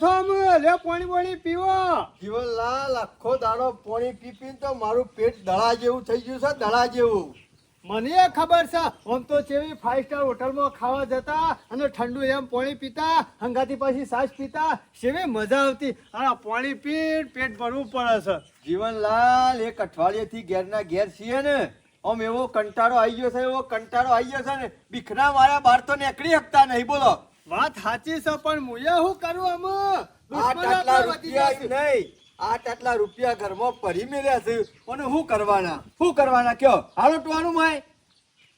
ઊભા અમે લે પાણી પાણી પીવો. જીવનલાલ આખો દાડો પાણી પી પીને તો મારું પેટ દળા જેવું થઈ ગયું છે દડા જેવું. મને એ ખબર છે આમ તો ચેવી ફાઈવ સ્ટાર હોટલમાં ખાવા જતા અને ઠંડુ એમ પાણી પીતા હંગાથી પાછી સાસ પીતા સેવી મજા આવતી. આ પાણી પીને પેટ ભરવું પડે છે. જીવનલાલ એક અઠવાડિયેથી ઘેરના ઘેર છીએ ને આમ એવો કંટાળો આવી ગયો છે એવો કંટાળો આવી ગયો છે ને બીખના મારા બાર તો નીકળી શકતા નહીં બોલો. વાત સાચી છે પણ મુયા હું કરું અમે આટલા રૂપિયા નહીં. આટલા રૂપિયા ઘરમાં ભરી મેલ્યા છે અને શું કરવાના? શું કરવાના? કયો? હાલો ટવાનું માય.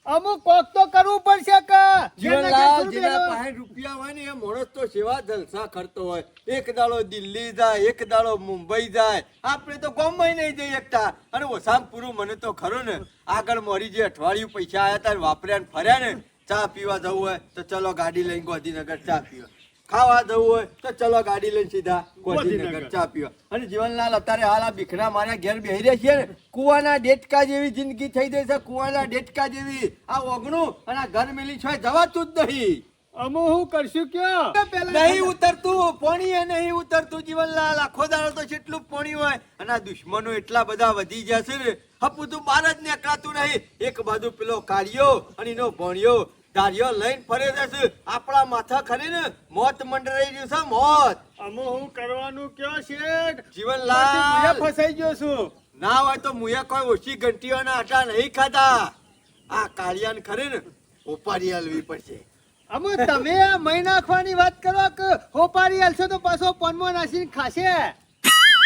અમુક કોક તો કરવું પડશે કે? જીવનલાલ જેના પાસે રૂપિયા હોય ને એ માણસ તો સેવા જલસા કરતો હોય. એક દાડો દિલ્હી જાય એક દાડો મુંબઈ જાય. આપણે તો ગામમાં નહીં જઈ શકતા અને ઓછામાં પૂરું મને તો ખરો ને આગળ મારી જે અઠવાડિયું પૈસા આવ્યા તા વાપર્યા ને ફર્યા ને ચા પીવા જવું હોય તો ચલો ગાડી લઈને ગોધીનગર ચા પીવા. ખાવા જવું હોય તો ચલો ગાડી લઈને સીધા ગાંધીનગર. ચા પીવા. અને જીવનલાલ અત્યારે હાલ આ બીખના માર્યા ઘેર બેહી રહ્યા છીએ ને કુવાના ડેટકા જેવી જિંદગી થઈ ગઈ છે કુવાના ડેટકા જેવી. આ ઓગણું અને આ ઘર મેલી છો જવાતું જ નહીં. અમો હું કરશું કયો? નહીં ઉતરતું પોણી એ નહીં ઉતરતું જીવનલાલ. આખો દાડો તો જેટલું પોણી હોય અને આ દુશ્મનો એટલા બધા વધી ગયા છે ને. હપુ તું બહાર જ નીકળાતું નહીં. એક બાજુ પેલો કાળિયો અને એનો ભણ્યો. ધાર્યો લઈને ફરે છે આપણા માથા ખરી ને મોત મંડરાઈ ગયું છે મોત. અમે હું કરવાનું કયો શેઠ જીવનલાલ. ફસાઈ ગયો છું. ના હોય તો મુએ કોઈ ઓછી ઘંટીઓના આટા નહીં ખાધા આ કાળિયાને ખરી ને ઉપાડી હલવી પડશે. અમે તમે આ મહી નાખવાની વાત કરો કે હોપારી હાલશો તો પાછો પનમો નાસીને ખાશે?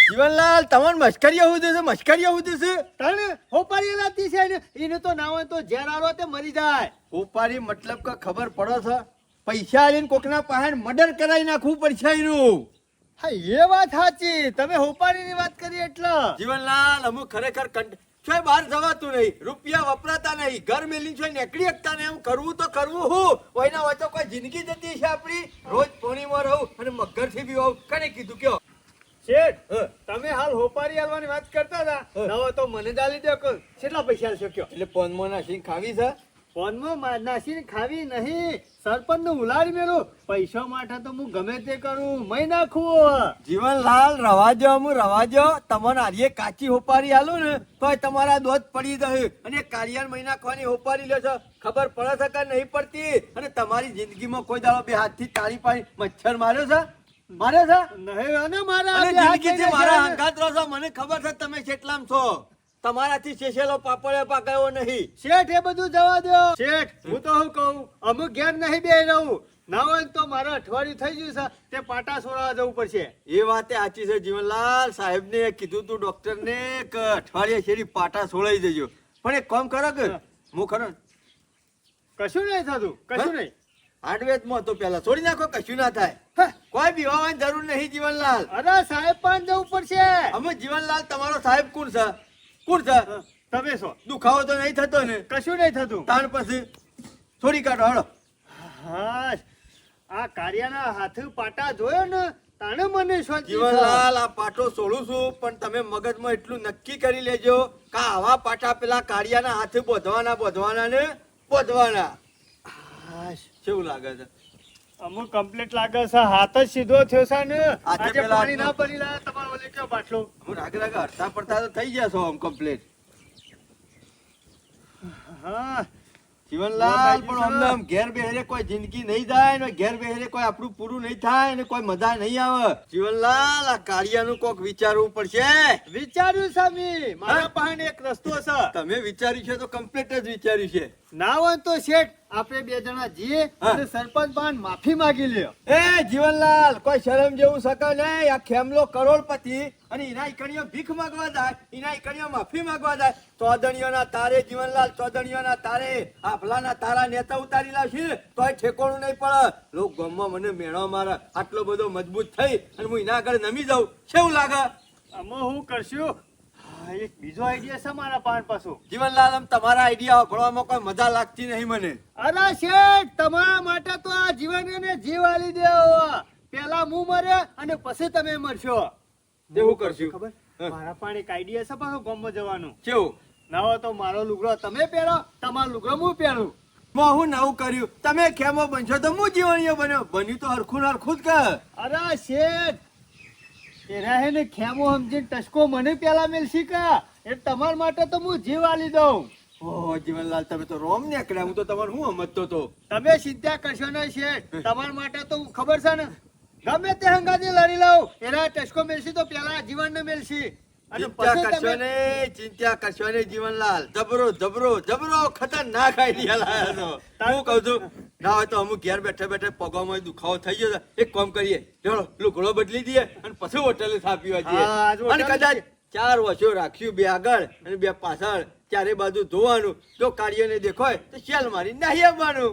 જીવનલાલ તમને મસ્કરી આવું દેશે મસ્કરી આવું દેશે તને હોપારી લાતી છે ને એને તો ના હોય તો ઝેર આલો તે મરી જાય. ઉપાડી મતલબ કે ખબર પડો છે? પૈસા લઈને કોકના પાસે મર્ડર કરાવી નાખવું પડશે એનું. હા એ વાત સાચી. તમે હોપારીની વાત કરી એટલે. જીવનલાલ અમુક ખરેખર કંટ બહાર જવાતું નહીં. રૂપિયા વપરાતા નહીં. ઘર મેલી છે નીકળી શકતા નહીં. એમ કરવું તો કરવું હું. કોઈના હોય તો કોઈ જિંદગી જતી છે આપણી? રોજ પોણીમાં રહું અને મગરથી બી હોઉં કને કીધું કયો? શેઠ તમે હાલ હોપારી હાલવાની વાત કરતા હતા. નવો તો મને જ આલી દો કેટલા પૈસા શક્યો એટલે પોનમાં નાસી ખાવી છે? પોનમાં નાસી ખાવી નહીં. સરપંચનું ઉલાડી મેલું. પૈસા માટે તો હું ગમે તે કરું. મય નાખું. જીવનલાલ રવાજો હું રવાજો તમને આજે કાચી હોપારી આલું ને તોય તમારા દોધ પડી જશે અને કાળિયાર મહિના ખવાની હોપારી લ્યો છો. ખબર પડે છે કે નહીં પડતી? અને તમારી જિંદગીમાં કોઈ દાડો બે હાથથી તાળી પાડી મચ્છર માર્યો છે? માર્યો છે? નહીં મારા જિંદગીથી મારા હંગાત રહો છો મને ખબર છે તમે કેટલામ છો. તમારાથી શેષેલો પાપડે પાકાયો નહીં. શેઠ એ બધું જવા દો. શેઠ હું તો હું કહું અમુક ઘેર નહીં બે રહું. ના હોય તો મારે અઠવાડિયું થઈ ગયું છે તે પાટા સોળવા જવું પડશે. એ વાતે સાચી છે જીવનલાલ સાહેબને કીધું તું ડોક્ટરને કે અઠવાડિયે શેરી પાટા સોળાઈ જજો પણ એક કામ કરો કે હું. ખરો કશું નહીં થતું કશું નહીં નહીં. માં તો પેલા છોડી નાખો કશું ના થાય. કોઈ બીવાવાની જરૂર નહીં જીવનલાલ. અરે સાહેબ પણ જવું પડશે. અમે જીવનલાલ તમારો સાહેબ કોણ છે? કોણ છે? તમે છો? દુખાવો તો નહીં થતો ને? કશું નહીં થતું. તાણ પછી છોડી કાઢો હળો હા આ કાર્યના હાથ પાટા જોયો ને તાણે મને જીવનલાલ આ પાટો છોડું છું પણ તમે મગજમાં એટલું નક્કી કરી લેજો કે આવા પાટા પેલા કાર્યાના હાથે બોધવાના બોધવાના ને બોધવાના. કેવું લાગે છે? અમુક કમ્પ્લીટ લાગે છે હાથ જ સીધો થયો છે ને. આજે પાણી ના પડી લાયા તમારો ઓલે કયો બાટલો હું રાગે રાગે હરતા પડતા તો થઈ ગયા છો આમ કમ્પ્લીટ હા. જીવનલાલ પણ અમને આમ ઘેર બેહરે કોઈ જિંદગી નહીં જાય ને ઘેર બેહરે કોઈ આપણું પૂરું નહીં થાય ને કોઈ મજા નહીં આવે. જીવનલાલ આ કાળિયાનું કોક વિચારવું પડશે. વિચાર્યું છે મારા પાસે એક રસ્તો છે. તમે વિચાર્યું છે તો કમ્પ્લીટ જ વિચાર્યું છે. ના હોય તો શેઠ આપણે બે જણા જઈએ અને સરપંચ પાસે માફી માંગી લ્યો. એ જીવનલાલ કોઈ શરમ જેવું શકે નહીં. આ ખેમલો કરોડપતિ અને એના ઈકણીઓ ભીખ માંગવા જાય એના ઈકણીઓ માફી માંગવા જાય. ચોદણીઓના તારે જીવનલાલ ચોદણીઓના તારે. આફલાના તારા નેતા ઉતારી લાવશે. તોય ઠેકોણું નહીં પડે. લોક ગામમાં મને મેળો મારે. આટલો બધો મજબૂત થઈ અને હું એના આગળ નમી જાઉં. કેવું લાગે? અમે શું કરશું? હા, એક બીજો આઈડિયા છે મારા પાન પાછો. જીવનલાલ આમ તમારા આઈડિયા ભણવામાં કોઈ મજા લાગતી નહીં મને. અરે શેઠ તમારા માટે તો આ જીવન એને જીવ આલી દેવો પેલા હું મરે અને પછી તમે મરશો. તેવું કરશું? ખબર. મારા પાસે એક આઈડિયા છે પાછો ગામમાં જવાનું. કેવું? નવો તો મારો લુગડો તમે પહેરો તમારો લુગડો હું પહેરું. હું નવું કર્યું. તમે ખેમો બનશો? તો હું જીવન બન્યો. બન્યું તો હરખું હરખું જ કર. અરે શેઠ એ રહે ને ખેમો સમજીને ટસકો મને પેલા મેલશી કા? એ તમારા માટે તો હું જીવ આલી દઉં. ઓહો જીવનલાલ તમે તો રોમ નીકળ્યા. હું તો તમારે હું સમજતો તો? તમે સીધા કરશો નહીં શેઠ તમારા માટે તો ખબર છે ને? ગમે તે હંગાથી લડી લઉં. એના ટસકો મેલશી તો પેલા જીવનને મેલશી. અને ચિંતા કરશો ને ચિંતા કરશો ને જીવનલાલ જબરો જબરો જબરો ખતરનાક આઈડિયા લાયા હું કહું છું ના હોય તો અમુક ઘેર બેઠે બેઠે પગોમાં દુખાવો થઈ ગયો એક કામ કરીએ ચલો લુગડો બદલી દઈએ અને પછી હોટેલે થા પીવા જઈએ અને કદાચ ચાર વર્ષો રાખ્યું બે આગળ અને બે પાછળ ચારે બાજુ ધોવાનું જો કાળીઓને દેખાય તો શેલ મારી નાહી આવવાનું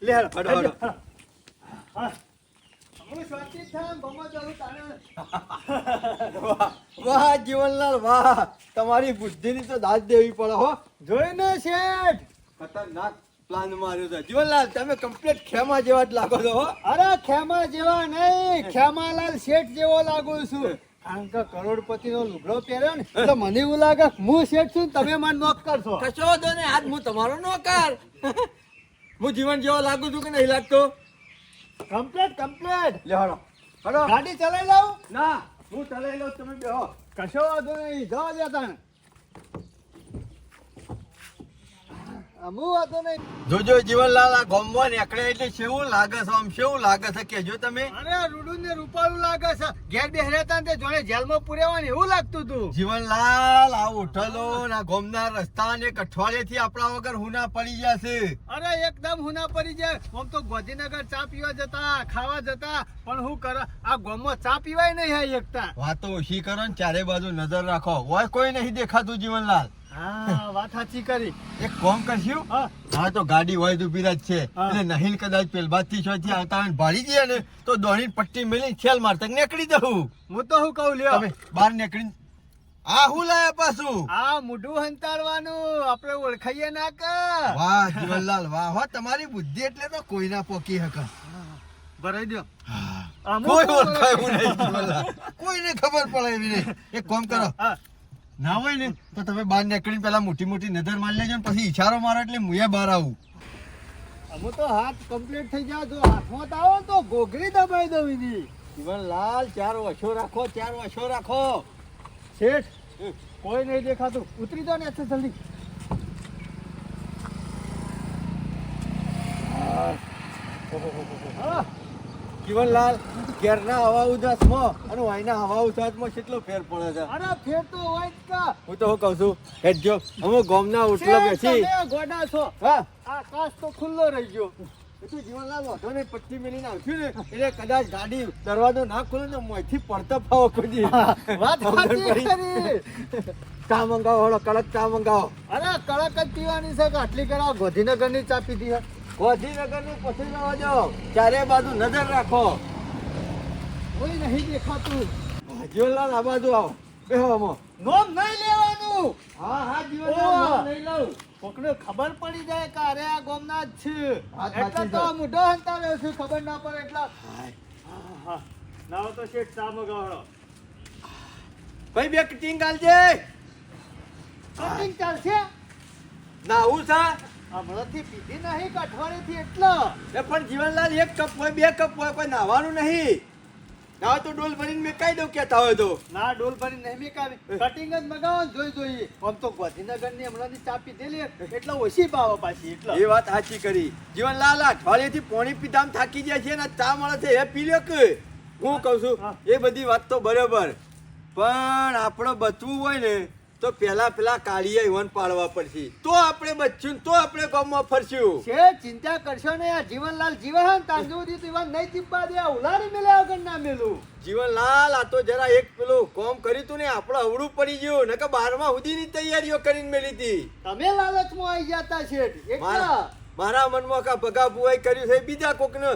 લે હેડો, હેડો, હેડો. હું શાંતિ થામ, ગમો જાઉં તારે. વાહ જીવનલાલ વાહ. તમારી બુદ્ધિની તો દાદ દેવી પડે હો. જોઈને શેઠ. ખતરનાક પ્લાન માર્યો છે. જીવનલાલ તમે કમ્પ્લીટ ખેમા જેવા જ લાગો છો અરે ખેમા જેવા નહીં. ખેમાલાલ શેઠ જેવો લાગુ છું. કારણ કે કરોડપતિ નો લુગડો પહેર્યો ને એટલે મને એવું લાગે હું શેઠ છું તમે મને નોક કરશો. કશો તો નહીં આજ હું તમારો નોકર. હું જીવન જેવો લાગુ છું કે નહીં લાગતો? કમ્પ્લેટ કમ્પ્લેટ લે હળો ગાડી ચલાવી લઉં ના. હું ચલાવી લઉં તમે બેહો. કશો વાંધો નહીં જવા દે તને. જોજો જીવનલાલ આ ગોમમાં નીકળે એટલે કેવું લાગે છે? આમ કેવું લાગે છે? કેજો તમે. અરે રૂડું ને રૂપાળું લાગે છે. ઘેર બેહર્યા તે જોડે જેલમાં પુરેવાની એવું લાગતું હતું જીવનલાલ આ હોટલો ને ગોમના રસ્તા ને એક અઠવાડિયેથી આપણા વગર હુના પડી જશે છે. અરે એકદમ હુના પડી જાય આમ તો ગોધીનગર ચા પીવા જતા ખાવા જતા પણ હું કર આ ગોમમાં ચા પીવાય નહીં એકતા. વાતો ઓછી કરો ને ચારે બાજુ નજર રાખો. હોય કોઈ નહીં દેખાતું જીવનલાલ. હા વાત સાચી કરી. એક કોમ કરશું? હા. હા તો ગાડી હોય તો જ છે. એટલે નહીં કદાચ પેલબાથી છોથી આવતા હોય ને ભાળી ને તો દોડીને પટ્ટી મેલી ખેલ મારતા નીકળી દઉં. હું તો હું કહું લ્યો. તમે બહાર નીકળી આ હું લાયા પાછું? આ મુઢું હંતાડવાનું આપણે ઓળખાઈએ ના કે. વાહ જીવનલાલ વાહ. હો તમારી બુદ્ધિ એટલે તો કોઈ ના પોકી હક. ભરાઈ દો કોઈ ઓળખાય નહીં જીવનલાલ. કોઈને ખબર પડે એવી નહીં. એક કોમ કરો. ના હોય ને તો તમે બહાર નીકળીને પેલા મોટી મોટી નજર મારી લેજો ને પછી ઈશારો મારો એટલે હું બહાર આવું. અમુ તો હાથ કમ્પ્લીટ થઈ જાવ જો હાથમાં તો આવો તો ગોગરી દબાઈ દઉં એની. જીવનલાલ ચાર વશો રાખો ચાર વશો રાખો. શેઠ કોઈ નહીં દેખાતું. ઉતરી દો ને એટલે જલ્દી. હા, જીવનલાલ ઘેરના હવા ઉદાસમાં અને વાયના હવા ઉદાસમાં કેટલો ફેર પડે છે? અરે ફેર તો હોય જ કા. હું તો હું કહું છું? હેડજો અમે ગોમના ઉઠલો બેસી ગોડા છો. હા. આકાશ તો ખુલ્લો રહી ગયો. એટલું જીવનલાલ વાંધો નહીં પટ્ટી મેલીને આવશું ને. એટલે કદાચ ગાડી દરવાજો ના ખોલે ને મોંથી પડતો ફાવો કોઈ વાત ચા મંગાવો હળો કડક ચા મંગાવો. અરે કડક જ પીવાની છે કે આટલી કડા ગોધીનગરની ચા પીધી છે ગાંધીનગરનું પછી જવા જાઓ ચારે બાજુ નજર રાખો. કોઈ નહીં દેખાતું. જીવનલાલ આ બાજુ આવો. બેહો આમાં. નોમ નહીં લેવાનું. હા હા. જીવનલાલ નહીં લઉં. કોકને ખબર પડી જાય કે અરે આ ગોમના જ છે. એટલે તો છે. મોઢો હંતાવ્યો છે ખબર ના પડે એટલા. હા ના તો શેઠ ચા મગાવડો ભાઈ બે ટીંગ આલજે. ટીંગ ચાલશે? ના હું સા હમણાંથી પીધી નહીં કે અઠવાડિયેથી એટલો. એ પણ જીવનલાલ એક કપ હોય બે કપ હોય કોઈ નાવાનું નહીં. ના તો ડોલ ભરીને મેં કહી દઉં કેતા હોય તો. ના ડોલ ભરીને નહીં મેકાવી. કટિંગ જ મગાવો જોઈ જોઈએ આમ તો ગાંધીનગરની હમણાંની ચા પીધેલી એટલે ઓછી ભાવ પાછી એટલે. એ વાત સાચી કરી. જીવનલાલ આ અઠવાડિયેથી પોણી પીધામ થાકી જાય છે ને ચા મળે છે એ પી લ્યો કે. હું કહું છું એ બધી વાત તો બરોબર. પણ આપણે બચવું હોય ને તો પેલા પેલા કાળીએ ઈવન પાડવા પડશે. તો આપણે બચ્યું તો આપણે ગામમાં ફરશું. છે ચિંતા કરશો ને આ જીવનલાલ જીવન તાંજુ દી તું નહીં ચીપવા દે આ ઉલાડી મેલ્યા વગર ના મેલું. જીવનલાલ આ તો જરા એક પેલું કોમ કર્યું તું ને આપણે અવળું પડી ગયું નકર બારમા સુધીની તૈયારીઓ કરીને મેલી હતી. તમે લાલચમાં આવી જતા છે મારા મારા મનમાં કા ભગા ભુવાઈ કર્યું છે બીજા કોકને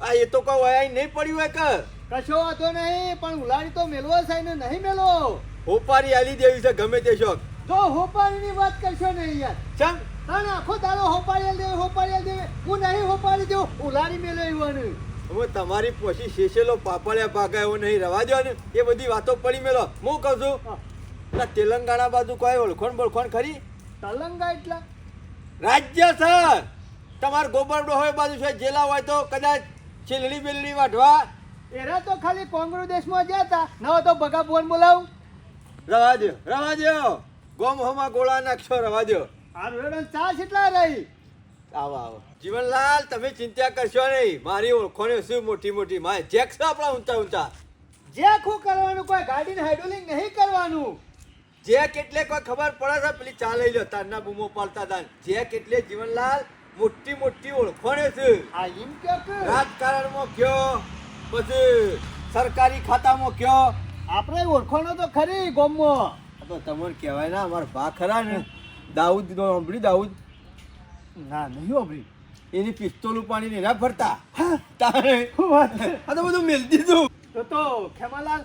આ એ તો કોઈ નહીં પડ્યું હોય કશો વાંધો નહીં પણ ઉલારી તો મેલવો છે ને નહીં મેલો. હોપારી આલી દેવી છે ગમે તે શોખ. તો હોપારીની વાત કરશો ને યાર. ચમ. તાણે આખો દાડો હોપારી દેવે હોપારી દેવે. હું નહીં હોપારી દેવું ઉલારી મેલો એવાનું હવે તમારી પોસી શેષેલો પાપડિયા ભાગા એવો નહીં રવા દો ને. એ બધી વાતો પડી મેલો. હું કહું છું એટલે તેલંગાણા બાજુ કોઈ ઓળખોણ બોળખોણ ખરી? તલંગા એટલા? રાજ્ય સર. તમાર ગોબરડો હોય બાજુ છે જેલા હોય તો કદાચ છેલડી બેલડી વાઢવા. એરા તો ખાલી કોંગ્રેસ દેશમાં ગયા હતા ન તો ભગા ફોન બોલાવું. રવા દો રવા દો ગોમ હોમાં ગોળા નાખશો રવા દો આ રેડન ચા કેટલા રહી? આવો આવો. જીવનલાલ તમે ચિંતા કરશો નહીં. મારી ઓળખોને શું મોટી મોટી માય. જેક છે આપણા ઊંચા ઊંચા. જે આખું કરવાનું? કોઈ ગાડીને હાઇડ્રોલિંગ નહીં કરવાનું? જેક એટલે કોઈ ખબર પડે છે? પેલી ચા લઈ લો તારના બૂમો પાડતા હતા. જેક એટલે જીવનલાલ મોટી મોટી ઓળખોને છે આ એમ કે. રાજકારણમાં કયો પછી સરકારી ખાતામાં કયો આપણે ઓળખાણો તો ખરી ગોમમાં તો તમને કહેવાય ના અમારા ભા ખરા ને. દાઉદ નો સાંભળી દાઉદ. ના નહીં સાંભળી એની પિસ્તોલ ઉપાડીને ના ફરતા. તારે? આ તો બધું મેલ દીધું. તો તો ખેમાલાલ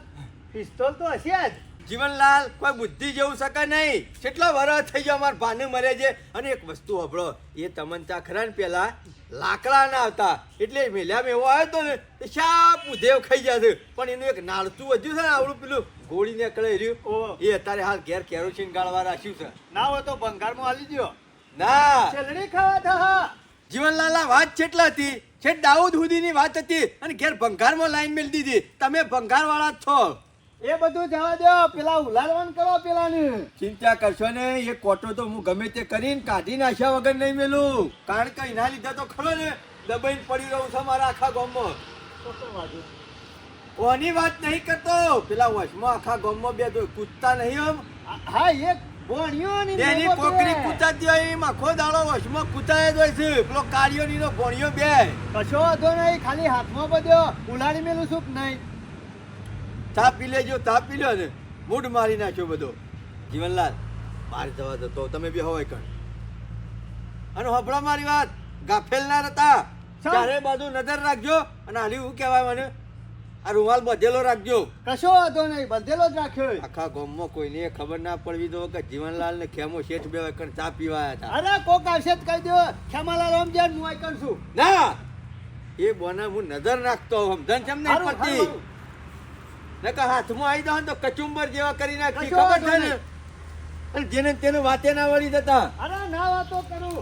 પિસ્તોલ તો હશે જ. જીવનલાલ કોઈ બુદ્ધિ જેવું શકે નહીં. કેટલા વર્ષ થઈ ગયો અમારા ભાને મરે છે. અને એક વસ્તુ હબળો એ તમનતા ખરા ને પેલા લાકડા ના આવતા. એટલે મેલ્યામાં એવો આવ્યો હતો ને શાપ ઉધેવ ખાઈ જશે પણ એનું એક નાળતું વધ્યું છે ને આવડું પેલું ગોળી ને કળે રહ્યું એ અત્યારે હાલ ઘેર કેરોસીન ગાળવા રાખ્યું છે. ના હોય તો ભંગારમાં હાલી દ્યો ના. ચલણી ખાવા થા જીવનલાલ આ વાત છેટલા હતી? છે દાઉદ હુદીની વાત હતી. અને ઘેર ભંગારમાં લાઈન મેલ દીધી. તમે ભંગાર વાળા જ છો. એ બધું જવા દો પેલા ઉલારવાન કરો પેલાને. ચિંતા કરશો ને એ કોટો તો હું ગમે તે કરીને કાઢી નાખ્યા વગર નહીં મેલું. કારણ કે એના લીધે તો ખરો ને દબાઈને પડી રહું છું મારા આખા ગામમાં. કોની વાત નહીં કરતો? પેલા વશમાં આખા ગામમાં બે કૂદતા નહીં આમ. હા એ એની કોકરી બે. કૂચાતી હોય એમાં આખો દાડો વશમાં કૂતાય જ હોય છે. પેલો કાળિયો નીનો ભોણિયો બે. કશો વાંધો નહીં ખાલી હાથમાં બધો. ઉલાડી મેલું શું નહીં? ચા પી લેજો તાપ પી લ્યો ને. મૂડ મારી નાખ્યો બધો. જીવનલાલ બહાર જવા દો તમે બી હોય કણ. અને હબળો મારી વાત ગાફેલ ના રહેતા. ચારે બાજુ નજર રાખજો અને હાલી હું કહેવાય મને? આ રૂમાલ બધેલો રાખજો. કશો વાંધો નહીં બધેલો જ રાખ્યો આખા ગામમાં કોઈને ખબર ના પડવી દો કે જીવનલાલ ને ખેમો શેઠ બે કણ ચા પીવા હતા. અરે કોક આવશે જ કહી દો ખેમાલાલ ઓમ જાય હું આઈ કરશું ના! એ બોના હું નજર નાખતો હોઉં. સમજણ કેમ નહીં પડતી? નકર હાથમાં આવી દો તો કચુંબર જેવા કરી નાખી ખબર છે ને. અને જેને તેને વાતે ના વળી જતા. અરે ના વાતો કરું.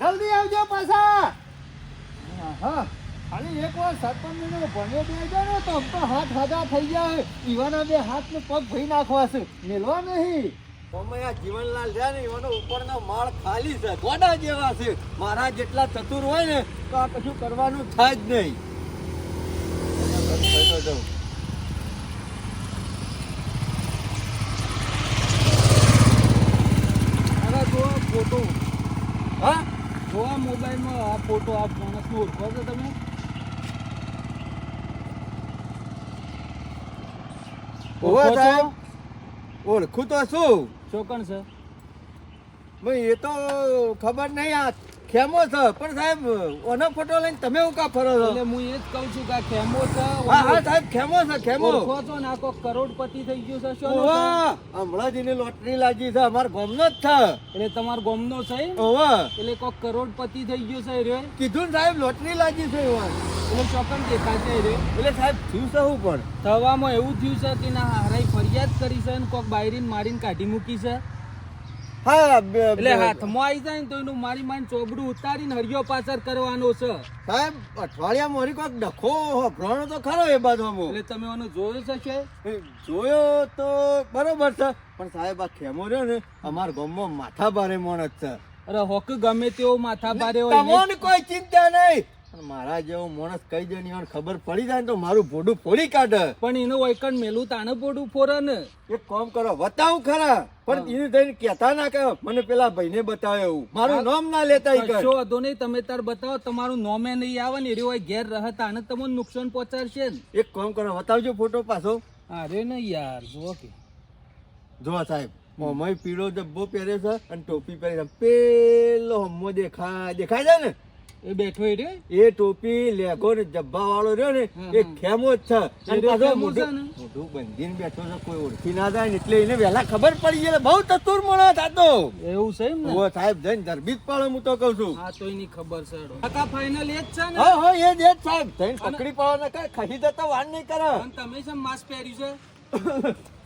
જલ્દી આવજો પાછા. હા ખાલી એક વાર સરપંચ નો ભણ્યો બે જાય ને તો આમ તો હાથ હજા થઈ જાય. ઈવાના બે હાથ ને પગ ભઈ નાખવા છે મેલવા નહીં. ઓમે જીવનલાલ છે ને એનો ઉપરનો માળ ખાલી છે ગોડા જેવા છે. મારા જેટલા ચતુર હોય ને તો આ કશું કરવાનું થાય જ નહીં અરે જો આ ફોટો હા જો આ આ ફોટો આ માણસનો ઓળખો છો તમે? ઓવે સાહેબ ઓળખું તો શું ચોકણ છે? ભાઈ એ તો ખબર નહીં આ ખેમો છે. પણ સાહેબ ઓનો ફોટો લઈને તમે હું કા ફરો છો? એટલે હું એ જ કહું છું કે ખેમો છે હા હા સાહેબ ખેમો છે ખેમો. ઓળખો છો ને આ કરોડપતિ થઈ ગયો છે શું ઓવા હમણાં જ એની લોટરી લાગી છે અમાર ગામનો જ છે. એટલે તમારો ગોમનો છે ઓવા એટલે કોક કરોડપતિ થઈ ગયો છે રે કીધું સાહેબ લોટરી લાગી છે એવા. એટલે ચોકન દેખાય છે રે એટલે સાહેબ થયું છે હું પણ. થવામાં એવું થયું છે કે ના હારાઈ ફરિયાદ કરી છે ને કોક બાયરીને મારીને કાઢી મૂકી છે. હા એટલે હાથમાં આવી જાય ને તો એનું મારી મારી ચોબડું ઉતારીને હરિયો પાછળ કરવાનો છે. સાહેબ અઠવાડિયા મોરી કોઈક ડખો ભ્રણો તો ખરો એ બાજુ એટલે તમે એનો જોયો છે કે જોયો તો બરોબર છે. પણ સાહેબ આ ખેમો રહ્યો ને અમાર ગામમાં માથા ભારે માણસ છે. અરે હોક ગમે તેવો માથા ભારે હોય તમને કોઈ ચિંતા નહીં. મારા જેવો માણસ કઈ દે ને ખબર પડી જાય ને તો મારું ભોડું ફોડી કાઢે. પણ એનું વૈકણ મેલું તાને ભોડું ફોરે ને એક કામ કરો બતાવું ખરા પણ એને થઈને કહેતા ના કે મને પેલા ભાઈને બતાવે એવું. મારું નામ ના લેતા કશો વાંધો નહીં તમે તાર બતાવો તમારું નોમે નહીં આવે ને એ હોય ઘેર રહે તાને તમને નુકસાન પહોંચાડશે ને. એક કામ કરો બતાવજો ફોટો પાછો. અરે ને યાર જુઓ કે. જો સાહેબ મોમાઈ પીળો ડબ્બો પહેરે છે અને ટોપી પહેરે છે. પેલો હમ્મો દેખાય દેખાય છે ને? એ બેઠો એ રે? એ ટોપી લેગો ને જબ્બા વાળો રહ્યો ને એ ખેમો જ છે. અને પાછો મોઢું? બંધીને બેઠો છે કોઈ ઓળખી ના જાય ને એટલે એને વહેલા ખબર પડી જાય બહુ તતુર માણસ થતો તો. એવું છે એમ ને? સાહેબ જઈને ધરબી જ પાડો હું તો કહું છું. હા તો એની ખબર છે કાકા ફાઇનલ એ જ છે ને? હા હા એ જ એ જ સાહેબ. જઈને પકડી પાડો ને કઈ ખસી જતા વાર નહીં કરે. તમે છે માસ્ક પહેર્યું છે?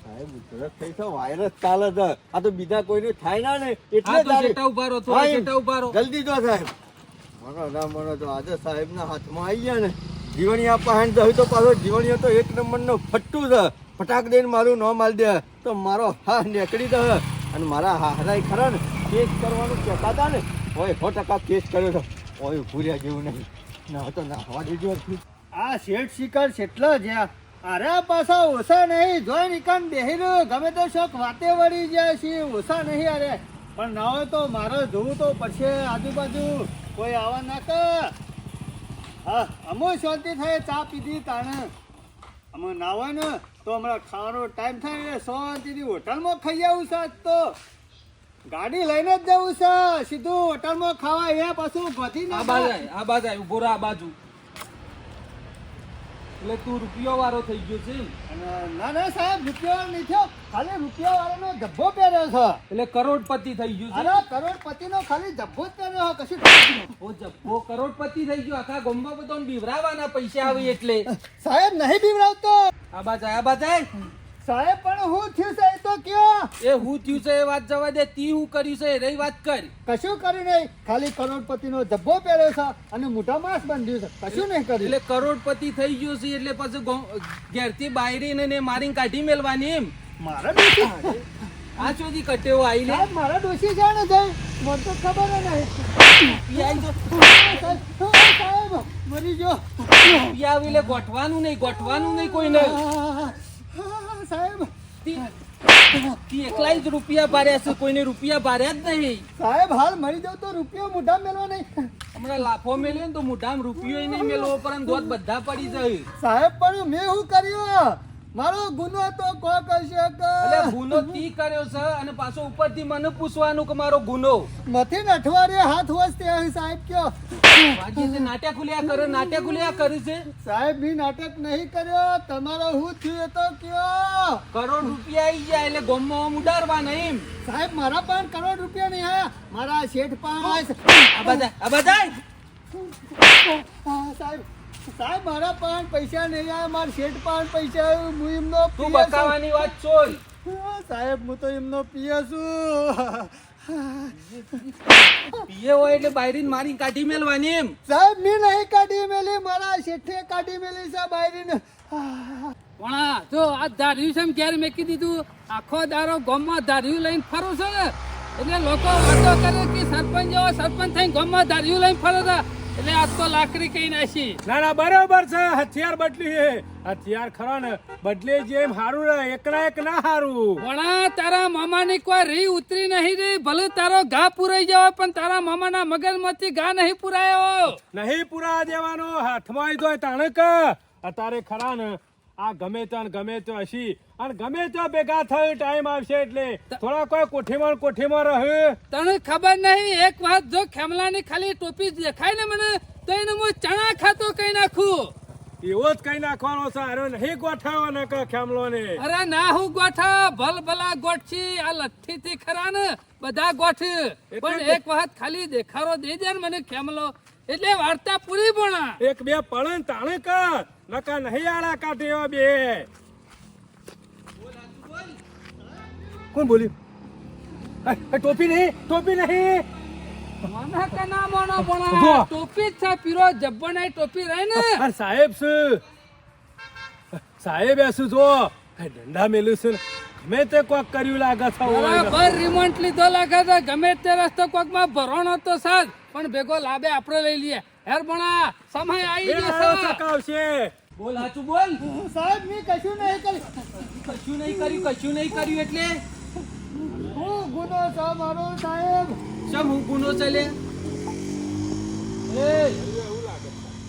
સાહેબ ઉધરસ થઈ છે વાયરસ ચાલે છે. આ તો બીજા કોઈનું થાય ના ને એટલે હા તો જ આ- જેટા ઊભા રહો થોડા હા, ઊભા રહો. જલ્દી જો સાહેબ. મને તો આજે સાહેબના હાથમાં આવી ગયા ને. જીવણીયા પાસે દહી તો પાછો જીવણિયા તો એક નંબરનો ફટ્ટું છે. ફટાક દઈને મારું ન માલ દે. તો મારો હા નીકળી દે. અને મારા હારાય ખરા ને, કેસ કરવાનું કહેતા હતા ને, ઓય સો કેસ કર્યો તો, ઓય ભૂલ્યા જેવું નહીં. ના તો ના હવા આ શેઠ શિકાર કેટલો જ્યાં અરે પાછા ઓછા નહીં. જોઈ નિકાન બેહી રહ્યો ગમે તો શોખ વાતે વળી જાય છે. ઓછા નહીં અરે. પણ ના હોય તો મારે જોવું તો પછી આજુબાજુ કોઈ આવા ના કે હા અમો શાંતિ થાય ચા પીધી તાણે. અમે ના હોય ને તો હમણાં ખાવાનો ટાઈમ થાય એટલે શાંતિથી હોટલમાં ખાઈ આવું છે આજ તો. ગાડી લઈને જ જવું છે. સીધું હોટલમાં ખાવા અહીંયા પાછું ગોધી આ ના બાજુ ખાય. આય, આ બાજુ ઊભો આ બાજુ. એટલે તું રૂપિયો વાળો થઈ ગયો છે ના ના સાહેબ રૂપિયો નહીં થયો. ખાલી રૂપિયા વાળાનો ધબ્બો પહેર્યો છે. એટલે કરોડપતિ થઈ ગયું છે. અરે કરોડપતિનો ખાલી ધબ્બો જ પહેર્યો છે કશું ઓ ધબ્બો કરોડપતિ થઈ ગયો. આખા ગોમ્બા બધાને બીવરાવાના પૈસા આવે એટલે. સાહેબ નહીં બીવરાવતો આ જાય આય, આ બાજુ આય. સાહેબ પણ હું થયું છે? એ તો કયો? એ હું થયું છે એ વાત જવા દે તી હું કર્યું છે એ રહી વાત કર. કશું કર્યું નહીં. ખાલી કરોડપતિનો જબ્બો પહેર્યો છે અને મોટા માસ બાંધ્યું છે. કશું નહીં કર્યું. એટલે કરોડપતિ થઈ ગયો છે એટલે પછી ઘેરથી બાયરીને ને મારીને કાઢી મેલવાની એમ. મારા દોષી આ ચોથી કટેવો આઈ લે. મારા ડોશી છે. ને મને તો ખબર નહીં. સાહેબ મરી જો આવી લે ગોઠવાનું નહીં ગોઠવાનું નહીં કોઈ નહીં સાહેબ? એકલા જ રૂપિયા ભર્યા છે કોઈને રૂપિયા ભર્યા જ નહીં. સાહેબ હાલ મરી જાવ તો રૂપિયો મોઢા મેળવો નહીં. હમણાં લાફો મેલ્યો ને તો મોઢામાં રૂપિયો નહીં મેળવો પરંતુ બધા પડી જાય. સાહેબ પણ મેં શું કર્યું? મારો ગુનો તો કો હશે કે? એટલે ગુનો તી કર્યો છે? અને પાછો ઉપરથી મને પૂછવાનું કે મારો ગુનો? મથી ને અઠવાડિયે હાથ વસ્તે સાહેબ કયો? વાજીને નાટ્ય ખુલ્યા કરે નાટ્યા ખુલ્યા કરી છે? સાહેબ બી નાટક નહીં કર્યો. તમારો હું થયું તો કયો? કરોડ રૂપિયા આવી જાય એટલે ગોમો ઉડાડવા નહીં સાહેબ મારા પણ કરોડ રૂપિયા નહીં આયા મારા શેઠ પાંચ આ બધા આ બધા? સાહેબ. સાહેબ મારા પણ પૈસા નહીં આવે મારા શેઠ પણ પૈસા આવ્યું હું એમનો તું બકાવાની વાત છોડ સાહેબ હું તો એમનો પીએ છું. પીએ હોય એટલે બાયરીને મારી કાઢી મેલવાની એમ. સાહેબ મેં નહીં કાઢી મેલી મારા શેઠે કાઢી મેલી છે બાયરીને. પણ જો આ ધાર્યું છે એમ ક્યારે મેકી દીધું? આખો દારો ગોમમાં ધાર્યું લઈને ફરું છે ને? એટલે લોકો વાતો કરે કે સરપંચ જેવો સરપંચ થઈને ગોમમાં ધાર્યું લઈને ફરો છે. એટલે આજ તો લાકડી કઈ નાખી. ના ના બરાબર છે. હથિયાર બદલી છે. હથિયાર ખરા ને. બદલે જેમ હારું રહે એકલા એક ના હારું. પણ તારા મામાની કોઈ રી ઉતરી નહીં રહી. ભલે તારો ઘા પુરાઈ જવો પણ તારા મામાના મગજમાંથી ઘા નહીં પુરાયો. નહીં પુરા દેવાનો. હાથમાં આવી જાય તાણક. કે અત્યારે ખરા ને આ ગમે તો ગમે તો હશી અને ગમે તો ભેગા થયું ટાઈમ આવશે એટલે થોડા કોઈ કોઠીમાં કોઠીમાં રહે. તને ખબર નહીં એક વાત જો ખેમલાની ખાલી ટોપી દેખાય ને મને તો એને હું ચણા ખાતો કઈ નાખું? એવો જ કઈ નાખવાનો છે અરે નહીં ગોઠાવો ને ખેમલો ને અરે ના હું ગોઠા ભલ ભલા ગોઠી આ લઠ્ઠી થી ખરા ને બધા ગોઠ. પણ એક વાત ખાલી દેખાડો દે દે ને મને ખેમલો. એટલે વાર્તા પૂરી પણ એક બે પળન તાણે કર. નકા નહીં આળા કાઢે એવા બે. કોણ બોલ્યું? ટોપી નહીં ટોપી નહીં. ટોપી જ છે પીરો જબ્બનાઈ ટોપી રહે ને. સાહેબ જો? આ મેલું છે ગમે તે કોક કર્યું લાગે છે. બરાબર લીધો લાગે છે ગમે તે રસ્તો કોકમાં ભરોણો તો સાજ પણ ભેગો લાભે આપણો લઈ લઈએ. હેર ભણા સમય આવી બે બોલ હાચું બોલ. સાહેબ મેં કશું નહીં કર્યું. કશું નહીં કર્યું કશું નહીં કર્યું એટલે? હું ગુનો છે મારો સાહેબ. શમ હું ગુનો ચાલે? એ.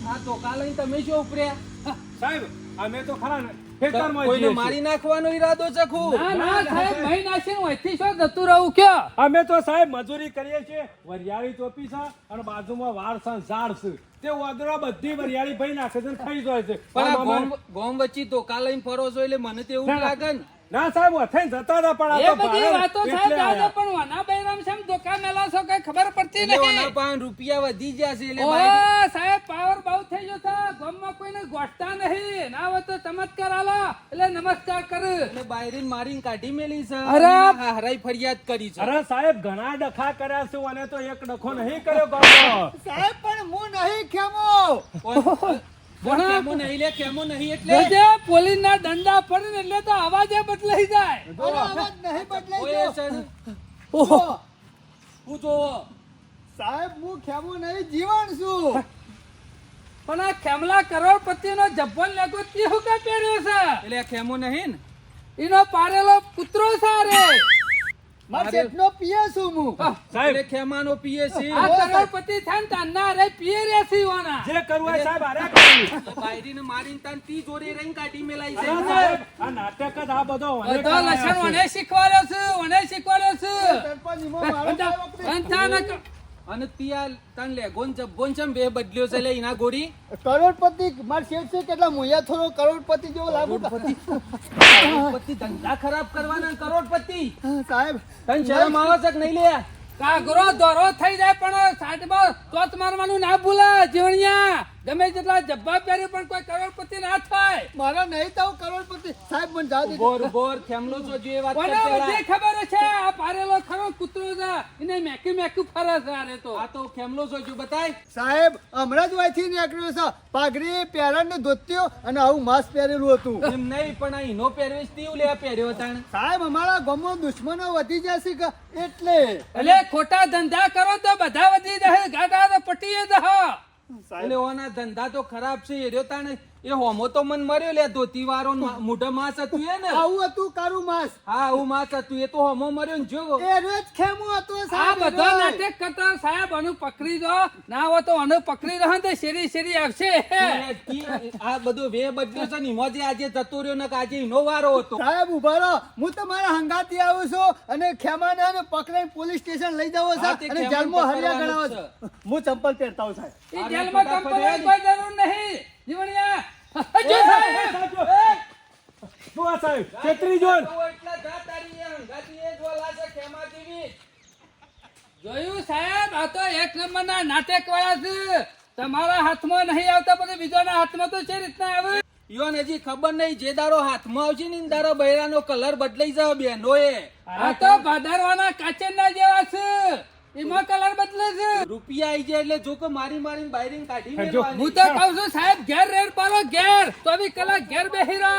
આ તો કાલે તમે શું ઉપર્યા સાહેબ અમે તો ખરા કોઈને મારી નાખવાનો ઈરાદો છે ખુ ના ના સાહેબ મહી નાખીને અહીંથી શું જતું રહું કે અમે તો સાહેબ મજૂરી કરીએ છીએ. વરિયાળી ટોપી છે અને બાજુમાં વાર છે ઝાડ છે. તે વાદળા બધી વરિયાળી ભાઈ નાખે છે ખાઈ જાય છે. પણ ગોમ વચ્ચે તો લઈને ફરો છો એટલે મને તો એવું લાગે ને. ના સાહેબ અથે જતા હતા પણ આ તો બધી વાતો સાહેબ જાજો પણ વાના બૈરામ છે ધોકા મેલા છો કઈ ખબર પડતી એટલે વાના પાન રૂપિયા વધી ગયા છે એટલે ઓ સાહેબ પાવર બહુ થઈ ગયો છે. ગામમાં કોઈને ગોઠતા નહીં. ના હોય તો ચમત્કાર આલો. એટલે નમસ્કાર કર. એટલે બાયરીન મારીન કાઢી મેલી છે. અરે! હરાઈ ફરિયાદ કરી છે. અરે સાહેબ ઘણા ડખા કર્યા છે અને તો એક ડખો નહીં કર્યો ગામમાં. સાહેબ પણ હું નહીં ખેમો. બોલ કેમો નહીં લે કેમો નહીં એટલે? જોજે પોલીસ ના દંડા પડે ને એટલે તો અવાજે બદલાઈ જાય. અવાજ નહીં બદલાઈ ઓય ગયો. સર, ઓહો. હું જોવો સાહેબ હું ખેમું નહીં જીવન છું. પણ આ ખેમલા કરોડપતિ નો જબ્બન લેગો તે હું કે પહેર્યો છે? એટલે ખેમું નહીં ને? એનો પારેલો પુત્રો સારે મારા શેઠનો પીએ છું હું. સાહેબ. ખેમાનો પીએ છે આ કરોડપતિ થાય ને તારના પીએ રે છે ઈવાના. જે કરવું હોય સાહેબ આર્યા કરી. બાયરીને મારીને તાન તી જોડે રહીને કાઢી મેલાઈ છે સાહેબ આ નાટક જ આ બધો લસણ છે. શીખવાડ્યો છું મને શીખવાડ્યો છે. સરપંચ મારો અને ત્યાં તાન લેગોન જબ્બોન ચમ બે બદલ્યો છે લે ઇના ગોરી કરોડપતિ માર શેઠ છે કેટલા મોયા થોડો કરોડપતિ જેવો લાગુ કરોડપતિ ધંધા ખરાબ કરવાના કરોડપતિ. સાહેબ. તન શરમ આવે છે કે નહીં લે? કાગરો દોરો થઈ જાય પણ સાઈડમાં ચોથ મારવાનું ના ભૂલા જીવણિયા. ગમે જેટલા જબ્બા પહેરી પણ કોઈ કરોડપતિ ના થાય. મારા નહીં તો કરોડપતિ. સાહેબ મને જાવ દીધો બોર બોર થેમલો છો જે વાત કરે બધી ખબર છે આ પારેલો ખરો કૂતરો છે. એને મેકી મેકી ફરે છે આરે તો. આ તો થેમલો છો જો બતાય. સાહેબ હમણાં જ વાયથી નીકળ્યો છે. પાઘડી પહેરણ ને ધોત્યો અને આવું માસ પહેરેલું હતું. એમ નહીં પણ આ ઈનો પહેરવેશ તીવ લે પહેર્યો તાણ. સાહેબ અમારા ગમો દુશ્મનો વધી જશે કે એટલે? એટલે ખોટા ધંધા કરો તો બધા વધી જાય ગાડા તો પટીએ દહ એટલે ઓના ધંધા તો ખરાબ છે એ રહ્યો તાણ. એ હોમો તો મન મર્યો લે ધોતી વાળો મોઢા માસ હતું એ ને. આવું હતું કારું માસ. હા આવું માસ હતું એ તો હોમો મર્યો ને જોવો. એ રોજ ખેમો હતો આ બધો. નાટક કરતા સાહેબ અનુ પકડી દો. ના હો તો અનુ પકડી દો તો શેરી શેરી આવશે. આ બધું વે બદલ્યો છે ને મોજે આજે જતો રહ્યો ને આજે નો વારો હતો. સાહેબ ઊભા રહો. હું તમારા હંગાથી આવું છું અને ખેમાને અને પકડાઈ પોલીસ સ્ટેશન લઈ જાવ હા, છે અને જેલમાં હરિયા ગણાવો છે. હું ચંપલ પહેરતા હું સાહેબ. એ આ જેલમાં ફટાફટ કોઈ જરૂર નહીં. જીવણિયા જો સાહેબ! આ સાહેબ? છેતરી જોન. એટલા જા તારી એ હંગાતી એ જ છે ખેમા જેવી. જોયું સાહેબ? આ તો એક નંબરના નાટક વાળા છે. તમારા હાથમાં નહીં આવતા પછી બીજાના હાથમાં તો છે રીતના આવે યોન હજી ખબર નહીં જે દારો હાથમાં આવશે ને દારો બૈરાનો કલર બદલાઈ જાવ બેનો એ આ તો ભાદરવાના કાચેરના જેવા છે. એમાં કલર બદલે છે. રૂપિયા આઈ જાય એટલે જો કે મારી મારી બાયરિંગ કાઢી જો, મેલવાની. હું તો કહું છું સાહેબ ઘેર રેડ પાડો ઘેર. ચોવીસ કલા ઘેર બેહી રહો.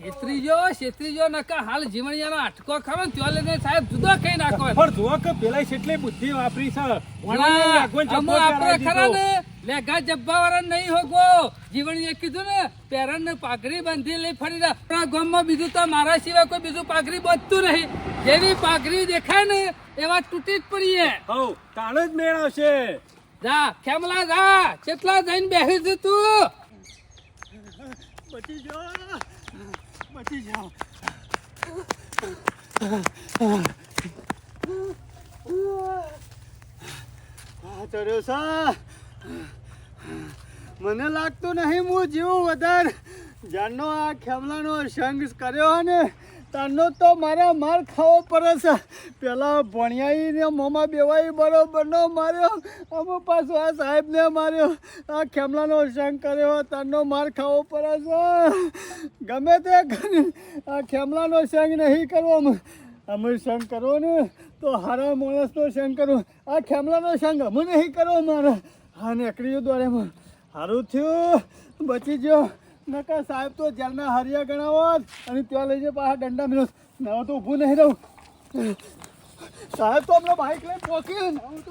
છેત્રીજો છેત્રીજો નકા હાલ જીવણિયાનો આટકો ખરો ને ત્યાં લઈને સાહેબ જુદો કઈ નાખો. પણ જો કે પેલા છેટલે બુદ્ધિ વાપરી છે. વણા, અમો આપણે ખરા ને લેગા જબ્બા વાળા નહીં હોગો. જીવણીએ કીધું ને પેરણ ને પાઘડી બાંધી લઈ ફરી રહ્યા. આપણા ગામમાં બીજું તો મારા સિવાય કોઈ બીજું પાઘડી બાંધતું નહીં. જેવી પાઘડી દેખાય ને એવા તૂટી જ પડીએ. હઉ, તાણ જ મેળ આવશે. જા ખેમલા જા કેટલા જઈને બેસી છે તું. બચી જાવ બચી જાઓ. ચડ્યો મને લાગતું નહીં હું જીવું વધારે. જાનનો આ ખેમલાનો સંગ કર્યો ને? તારનો તો મારા માર ખાવો પડે છે. પેલા ભણિયાઈને મોમાં બેવાઈ બરોબરનો માર્યો. અમે પાછો આ સાહેબને માર્યો. આ ખેમલાનો સંગ કર્યો. તારનો માર ખાવો પડે છે. ગમે તે આ ખેમલાનો સંગ નહીં કરવો. અમે સંગ કરવો ને તો હારા માણસનો સંગ કરવો આ ખેમલાનો સંગ અમે નહીં કરવો મારે. હા, નીકળ્યો દ્વારેમાં. સારું થયું. બચી ગયો. નકા સાહેબ, તો જેલના હરિયા ગણાવો અને ત્યાં લઈ જાય પાછા દંડા મિલો ના તો ઊભું નહીં રહું. સાહેબ, તો હમણાં બાઇક લઈને પહોંચી હું તો